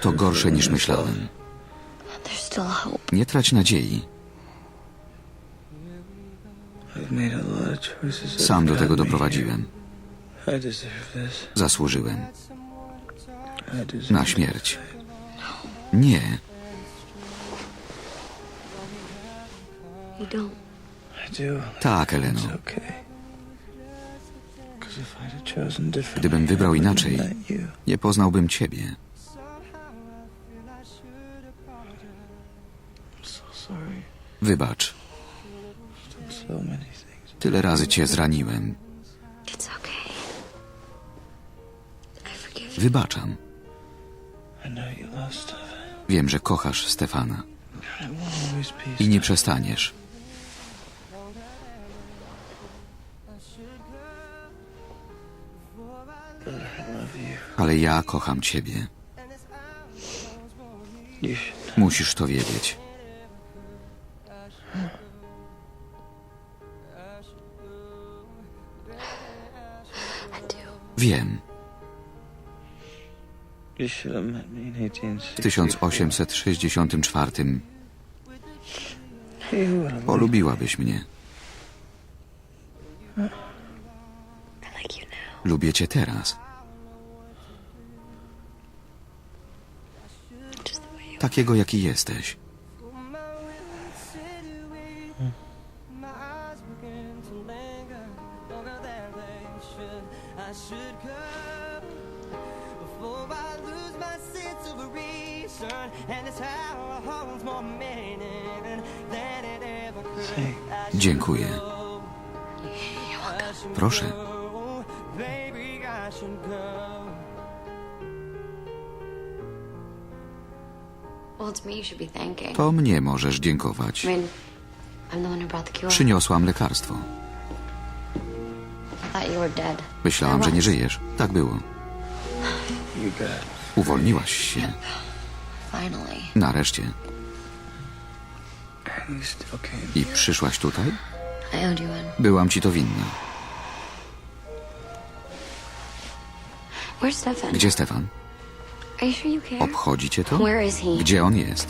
To gorsze niż myślałem. Nie trać nadziei. Sam do tego doprowadziłem. Zasłużyłem. Na śmierć. Nie. Tak, Eleno. Gdybym wybrał inaczej, nie poznałbym ciebie. I'm so sorry. Wybacz. Done so many things. Tyle razy cię zraniłem. It's okay. I forgive you. Wybaczam. I know you love stuff. Wiem, że kochasz Stefana. I nie przestaniesz. Ale ja kocham ciebie. Musisz to wiedzieć. Wiem. W 1864. 1864 You would have polubiłabyś mnie. I like you now. Lubię cię teraz. Takiego, jaki jesteś. Say, Dziękuję. Proszę. Be thanking. To mnie możesz dziękować. I mean, I'm the one who brought the cure. Przyniosłam lekarstwo. I thought you were dead. Myślałam, że nie żyjesz. Tak było. Uwolniłaś się. Finally. Nareszcie. I przyszłaś tutaj? I owed you one. Byłam ci to winna. Where's Stefan? Gdzie Stefan? Are you sure you care? Obchodzi cię to? Where is he? Gdzie on jest?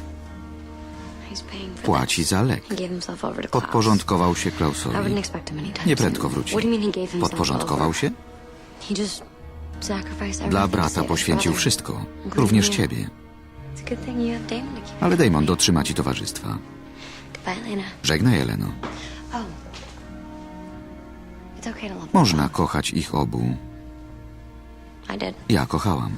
He's paying for Płaci za lek. He gave himself over to Klaus. Podporządkował się I wouldn't Klausowi. expect him anytime Nie soon. prędko wróci. What do you mean he gave himself Podporządkował over? się? He just sacrificed everything Dla to brata save his poświęcił brother. wszystko. Również ciebie. It's a good thing you have Damon to keep Ale Damon dotrzyma ci towarzystwa. Goodbye. Żegnaj, Eleno. Oh. It's okay to love Można kochać ich obu. Ja kochałam.